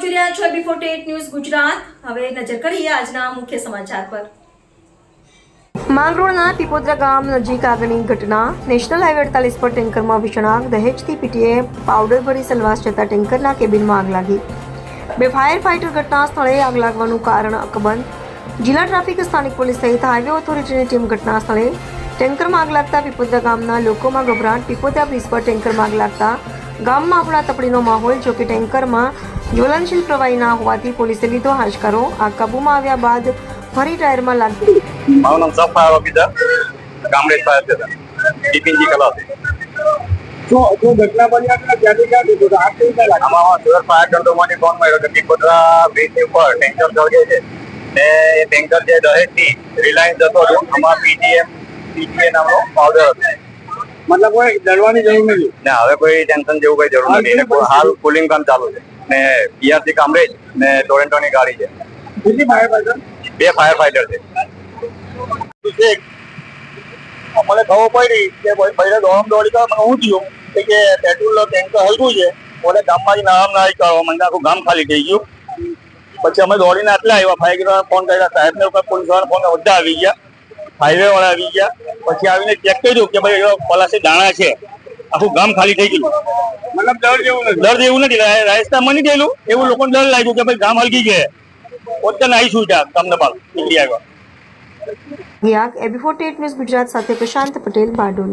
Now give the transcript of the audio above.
રહ્યા છો before TET news Gujarat. હવે નજર કરીએ આજના મુખ્ય સમાચાર પર. માંગરોળના પીપોદરા ગામ નજીક આગની ઘટના. નેશનલ હાઈવે અડતાલીસ પર ટેન્કરમાં ભીષણ આગ દહેજથી પીટીએ પાવડર ભરી સલવાસ જતા ટેન્કરના કેબિનમાં આગ લાગી. બે ફાયર ફાઇટર ઘટના સ્થળે આગ લાગવાનું કારણ અકબંધ. જિલ્લા ટ્રાફિક સ્થાનિક પોલીસ સહિત હાઈવે ઓથોરિટીની ટીમ ઘટના સ્થળે ટેન્કરમાં આગ લાગતા પીપોદરા ગામના લોકોમાં ગભરાટ. પીપોદરા બ્રિજ પર ટેન્કરમાં આગ લાગતા ગામમાં આપણા તપડીનો માહોલ, જોકે ટેન્કરમાં જ્વલનશીલ પ્રવાહીના હોવાથી પોલીસે લીધો હાશકારો. આ કાબુમાં આવ્યા બાદ ફરી ટાયરમાં લાગી મારું નામ sub fire officer Kamrej fire station Bipinji કલાસી શું જો ઘટના બની હતી ને ક્યાં ક્યાંથી તો આગ કેવી રીતે લાગી? આમાં સુરત ફાયર કંટ્રોલમાંથી ફોન મળ્યો કે પીપોદરા બ્રિજ ઉપર ટેન્કર સળગે છે. ને એ ટેન્કર જે દહેજથી રિલાયન્સ જતો હતો આમાં પીટીએમ પીટીએ નામનો પાવડર હતો. મતલબ કોઈ ડરવાની જરૂર નથી? ના હવે કોઈ ટેન્શન જેવું કઈ જરૂર નથી. હાલ કુલિંગ કામ ચાલુ છે. ને પીઆરસી કામરેજ ને ટોરેન્ટોની ગાડી છે. કેટલી ફાયર ફાઈટર બે ફાયર ફાઈટર છે મને ખબર પડી કે ભાઈ દોડમ દોડી મને હું થયું. કે પેટ્રોલ ટેન્કર હલકું છે. ઓલે ગામમાંથી નામ ના કરવા મને આખું ગામ ખાલી થઈ ગયું. પછી અમે દોડીને આટલા આવ્યા. ફાયર બ્રિગેડ ફોન કર્યા. સાહેબને પોલીસવાળા ફોન બધા આવી ગયા. હાઈવે વાળા આવી ગયા. પછી આવીને ચેક કર્યું કે ભાઈ પલાસી દાણા છે. આખું ગામ ખાલી થઈ ગયું. મતલબ ડર જેવું નથી. ડર જેવું નથી. રાજસ્થાનમાં નહીં ગયેલું એવું લોકોને ડર લાગ્યું કે ભાઈ ગામ હલકી ગયા પોતે આવીશું ત્યાં તમને પાલ નીકળી આવ્યા આગ એબી ફોર્ટી ન્યૂઝ ગુજરાત સાથે પ્રશાંત પટેલ બારડોલી.